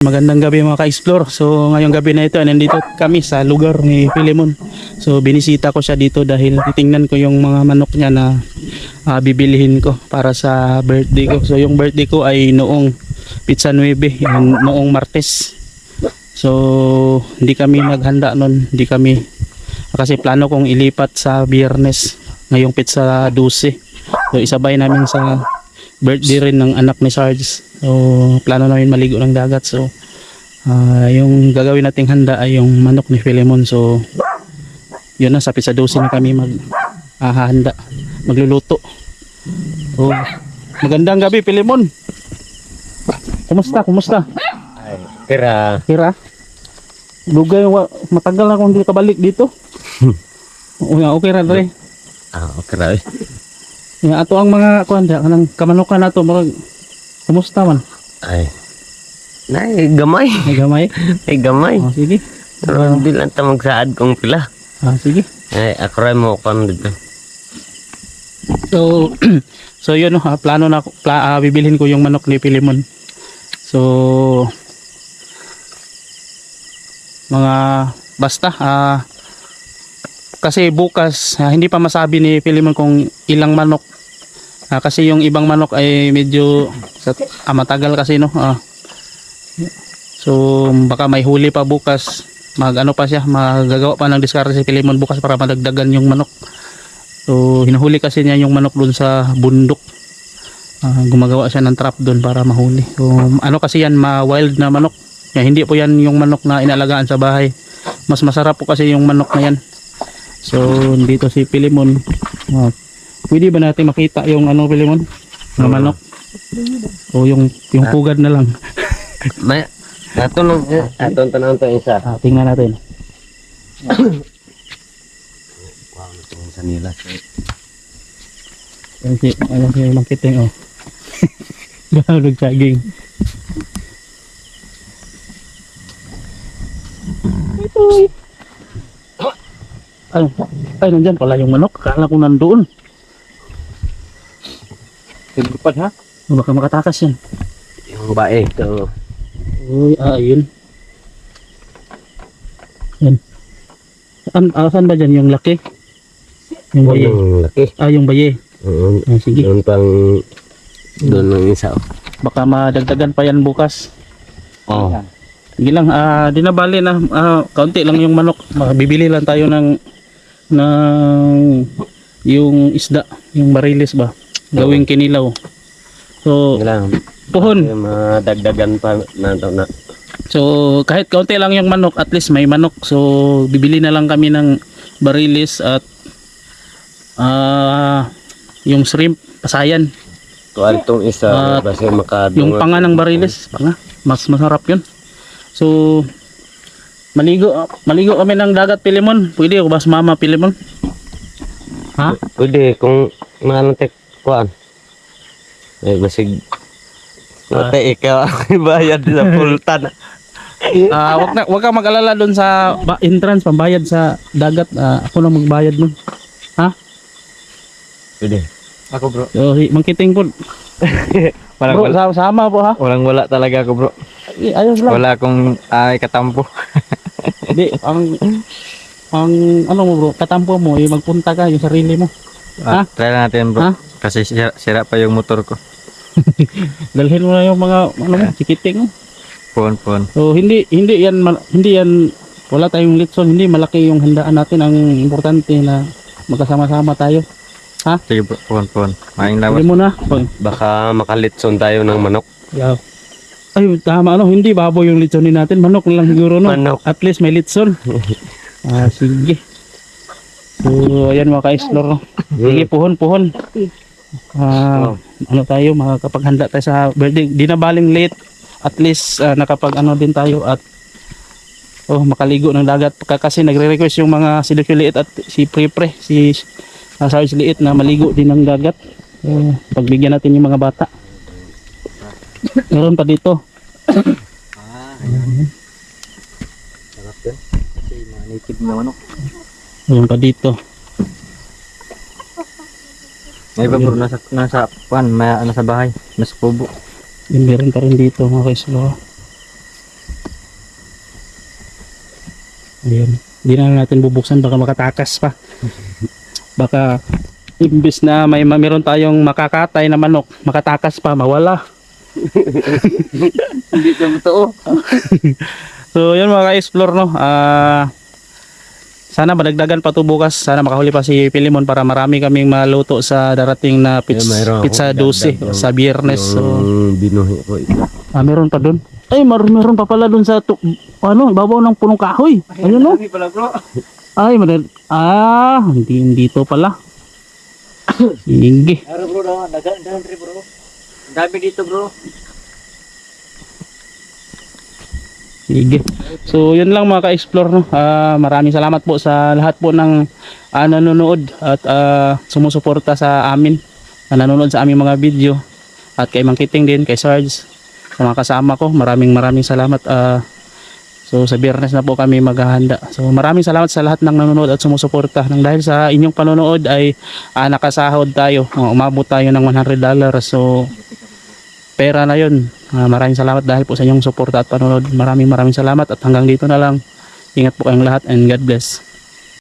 Magandang gabi mga ka-explore. So ngayong gabi na ito, nandito kami sa lugar ni Philemon. So binisita ko siya dito dahil titingnan ko yung mga manok niya na ah, bibilihin ko para sa birthday ko. So yung birthday ko ay noong Pizza 9, yung noong Martes. So hindi kami naghanda nun, hindi kami kasi plano kong ilipat sa Biyernes ngayong Pizza 12. So isabay namin sa birthday rin ng anak ni Sarge. So, plano namin maligo ng dagat. So, ah, yung gagawin nating handa ay yung manok ni Philemon. So, yun na, sa pizza 12 na kami mag ah, handa, magluluto. So, magandang gabi, Philemon. Kumusta? Kumusta? Ay, kira. Kira? Lugay, matagal na akong hindi kabalik dito. O nga, okay ra dre. Ah, okay ra. Nga ato ang mga kuan kanang kamanukan nato murag kumusta man? Ay. Nay, gamay. Ay gamay. Ay, gamay. Oh, sige. Pero hindi lang ta magsaad kong pila. Ah, sige. Ay, ako rin mo kan dito. So, so yun, no, ah, plano na, pla, ah, bibilhin ko yung manok ni Pilimon. So, mga, basta, ah, kasi bukas, ah, hindi pa masabi ni Pilimon kung ilang manok. Ah, kasi yung ibang manok ay medyo, ah, matagal kasi, no. Ah, so, baka may huli pa bukas. Mag, ano pa siya, magagawa pa ng diskarte si Pilimon bukas para madagdagan yung manok. So, hinuhuli kasi niya yung manok doon sa bundok. Ah, gumagawa siya ng trap doon para mahuli. So, ano kasi yan, ma-wild na manok. Kaya hindi po yan yung manok na inalagaan sa bahay. Mas masarap po kasi yung manok na yan. So, dito si Pilimon. Ah, pwede ba natin makita yung ano, Pilimon? Na Oo. manok? O yung, yung Ah. pugad na lang. May, ato nang, ato ang tanong to isa. Ah, tingnan natin. Wow, itong sa nila. Yan si, ayan si Mangkiting, oh. Gano'n nag-jogging. Ito Ay, ay, nandyan pala yung manok. Kala ko nandoon. Tigupad ha? Baka makatakas yan. Yung bae. Ito. Uy, ah, ayun. Yan. Saan, ah, saan ba dyan? Yung laki? Yung baye. Yung laki. Ah, yung baye. Oo. Ah, sige. Doon pang, doon ng isa. oh. Baka madagdagan pa yan bukas. Oh. Sige lang, ah, di na bali na, ah, kaunti lang yung manok. Bibili lang tayo ng, ng, yung isda, yung barilis ba? Gawing kinilaw. So, lang. puhon. Madagdagan pa na na. So, kahit kaunti lang yung manok, at least may manok. So, bibili na lang kami ng barilis at, ah, yung shrimp, pasayan. Tuwal itong isa. Ah, kasi makadungan. Yung panga ng barilis, panga, mas masarap yun. So, maligo, maligo kami ng dagat Pilimon. Pwede ako ba mama Pilimon? Ha? Pwede, kung nalantek kuan. Eh, basig. Nate, ikaw ang bayad sa pultan. Ah, wag na, wag ka mag-alala doon sa ba- entrance pambayad sa dagat. Ah, ako na magbayad nun. Ha? Pwede. Ako bro. So, Mangkiting po. Walang Bro, wala. sa- sama po ha. Walang wala talaga ako bro. Eh, Ayos lang. Wala akong ay katampo. Hindi, ang ang ano mo bro, katampo mo, eh, magpunta ka yung sarili mo. Ah, try lang natin bro. Ha? Kasi sira, sira pa yung motor ko. Dalhin mo na yung mga ano mo, chikiting mo. Phone, phone. So hindi hindi yan hindi yan wala tayong litson, hindi malaki yung handaan natin ang importante na magkasama-sama tayo. Sige bro, phone, phone. Maing lawas. Hindi mo na. Pag- Baka makalitson tayo ng manok. Yeah. Ay, tama ano, hindi baboy yung litsonin natin, manok lang siguro no. Manok. At least may litson. ah, sige. So, ayan mga ka-explore. no. Sige, puhon, puhon. Ah, ano tayo, makakapaghanda tayo sa birthday. Di na baling late. At least ah, nakapag ano din tayo at oh, makaligo ng dagat. Kasi nagre-request yung mga si Lucio Liit at si Prepre, si uh, Sarge Liit na maligo din ng dagat. So, pagbigyan natin yung mga bata. Meron pa dito. Ah, ayun. Sarap yun. Kasi mga native na manok. Meron pa dito. May iba bro, nasa, nasa, pan, may, nasa bahay. Nasa kubo. Yung meron pa rin dito mga ka-explore. Ayan. Hindi na natin bubuksan baka makatakas pa. Baka imbis na may ma- meron tayong makakatay na manok, makatakas pa, mawala. Hindi na totoo. So yun mga ka-explore no. Ah sana madagdagan pa to bukas. Sana makahuli pa si Pilimon para marami kaming maluto sa darating na Eh, mayroon ako pizza dagdag 12 yung- sa biyernes. So, binuhi ko ito. ah, meron pa doon. Ay, mar meron pa pala doon sa tu- ano, babaw ng punong kahoy. Ayun no. Dami pala bro. Ay, madad ah, hindi hindi to pala. Sige. Araw bro daw, dagan dagan bro. Dami dito bro. Sige. So, yun lang mga ka-explore no. Ah, maraming salamat po sa lahat po ng ah, nanonood at ah, sumusuporta sa amin. Na nanonood sa aming mga video at kay Mang Kiting din, kay Sarge, sa mga kasama ko. Maraming maraming salamat. Ah, so, sa biyernes na po kami maghahanda. So, maraming salamat sa lahat ng nanonood at sumusuporta. Nang dahil sa inyong panonood ay ah, nakasahod tayo. Ah, umabot tayo ng $100. So, pera na yun. Ah, maraming salamat dahil po sa inyong suporta at panonood. Maraming maraming salamat at hanggang dito na lang. Ingat po kayong lahat and God bless.